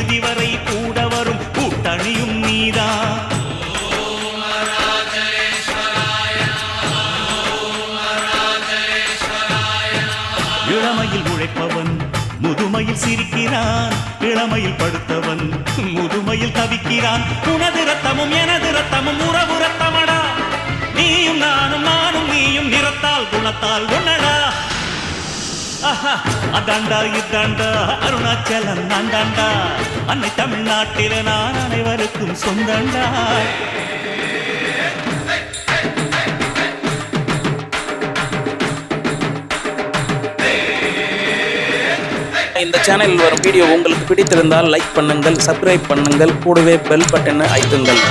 இறுதி வரை கூட வரும் கூட்டணியும் நீதா. இளமையில் உழைப்பவன் முதுமையில் சிரிக்கிறான். இளமையில் படுத்தவன் முதுமையில் தவிக்கிறான். உனது ரத்தமும் எனது ரத்தமும் உறவு ரத்தமடா நீயும் நானும் நானும் நீயும் நிறத்தால் குணத்தால் உன்னடா அதாண்டா இதாண்டா அருணாச்சலம் நான் தாண்டா அன்னை தமிழ்நாட்டில நான் அனைவருக்கும் சொந்தண்டா. இந்த சேனலில் வரும் வீடியோ உங்களுக்கு பிடித்திருந்தால் லைக் பண்ணுங்கள் சப்ஸ்கிரைப் பண்ணுங்கள் கூடவே பெல் பட்டனை அழுத்துங்கள்.